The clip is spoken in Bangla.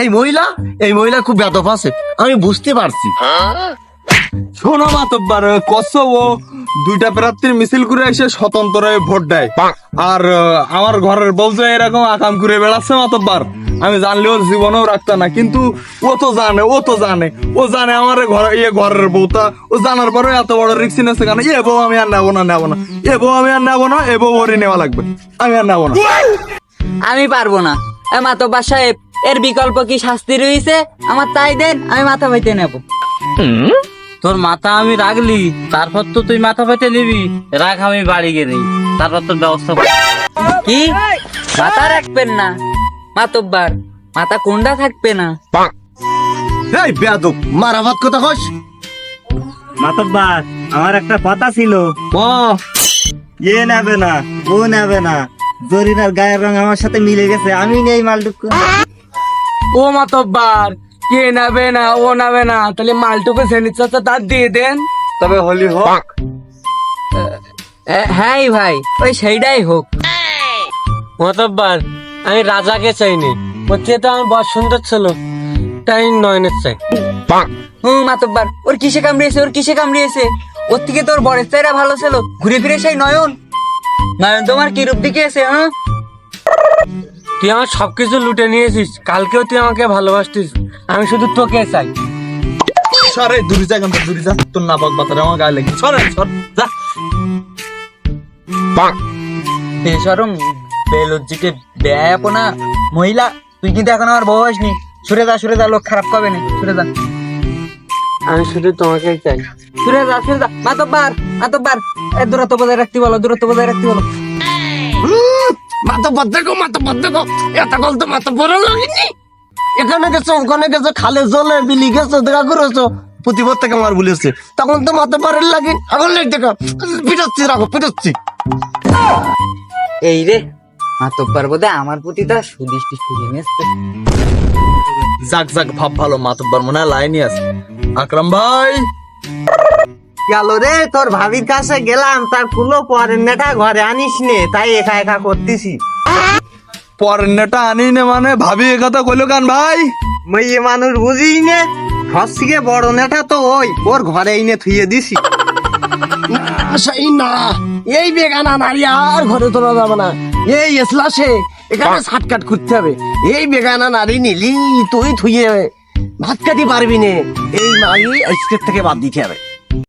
এই মহিলা এই মহিলা খুব বেদপ আছে, আমি বুঝতে পারছি। শোনো মাতব্বার কস দুইটা প্রার্থীর মিছিল করে এসে স্বতন্ত্র ভোট দেয়। আর আমার ঘরের বলছে এরকম আকাম করে বেড়াচ্ছে মাতব্বার আমি জানলেও জীবনেও রাখতাম না, কিন্তু ও তো জানে, ও তো জানে, ও জানে আমার ঘর ইয়ে ঘরের বউটা, ও জানার পরে এত বড় রিক্স নিচ্ছে কেন? এ বউ আমি আর নেব না নেব না, এ বউ আমি আর নেব না, এ বউ ওরই নেওয়া লাগবে, আমি আর নেব না। আমি পারব না। মাতব্বার সাহেব এর বিকল্প কি শাস্তি রয়েছে আমার তাই দেন আমি মাথা পাইতে নেব। তোর মাথা আমি রাখলি তারপর তো তুই মাথা পেতে নিবি। রাখ আমি বাড়ি গেলি তারপর তোর ব্যবস্থা কর। কি? মাথা রাখবেন না। মাতব্বার মাথা কোনটা থাকবে না। এই বেদপ মারাভাত কথা কস। মাতব্বার আমার একটা কথা ছিল। ও। এ নেবে না ও নেবে না। জরিনার গায়ের রং আমার সাথে মিলে গেছে আমি নেই মালটুকু ও মাতব্বার কে নেবে না ও নেবে না। তাহলে মালটুকু শ্রেণির চাচা তার দিয়ে দেন। তবে হলি হোক। হ্যাঁ ভাই ওই সেইটাই হোক। মাতব্বার আমি রাজাকে চাইনি। ওর চেয়ে তো আমার বড় সুন্দর ছিল তাই নয়নের চাই। হুম মাতব্বার ওর কিসে কামড়িয়েছে ওর কিসে কামড়িয়েছে? ওর থেকে তোর বরের চাইরা ভালো ছিল ঘুরে ফিরে সেই নয়ন। নয়ন তোমার কি রূপ দেখিয়েছে হ্যাঁ? তুই আমার সবকিছু লুটে নিয়েছিস কালকেও তুই আমাকে ভালোবাসতিস আমি শুধু তোকে চাই। সরে দূরে যা কিন্তু দূরে যা। তোর না বাক বাতারে আমার গায়ে লেগে সরে সর যা। বেসরম বেলজ্জিকে বেয়াপনা মহিলা তুই কিন্তু এখন আমার বউ হসনি। সরে যা সরে যা লোক খারাপ পাবে না সরে যা। আমি শুধু তোমাকেই চাই। সরে যা সরে যা। মাতব্বার মাতব্বার। এ দূরত্ব বজায় রাখতে বলো দূরত্ব বজায় রাখতে বলো। মাথা দেখো মাথা দেখো। এত গল তো মাথা বড় লাগেনি। এখানে গেছো ওখানে গেছো খালে জলে বিলি গেছো দেখা করেছ। থেকে আমার বলেছে। তখন তো মাথা পারের লাগে এখন লেগ দেখা। পিটাচ্ছি রাখো পিটাচ্ছি এই রে মাতব্বার বোধ আমার প্রতি তার সুদৃষ্টি যাক যাক ভাব ভালো মাতব্বার মনে হয় লাইনই আছে। আকরাম ভাই! গেল রে তোর ভাবির কাছে গেলাম তার কুলো পরের নেটা ঘরে আনিস নে তাই একা একা করতেছি। পরের নেটা আনি নে মানে ভাবি এ কথা কইলো কান ভাই? মেয়ে মানুষ বুঝিস নে সব থেকে বড় নেটা তো ওই ওর ঘরে এনে থুয়ে দিছি। সেই না এই বেগানা নারী আর ঘরে তোলা যাবে না। এই এসলাসে এখানে সাটকাট করতে হবে। এই বেগানা নারী নিলি তুই থুয়ে ভাত কাটি পারবি নে। এই মাই আজকের থেকে বাদ দিতে হবে।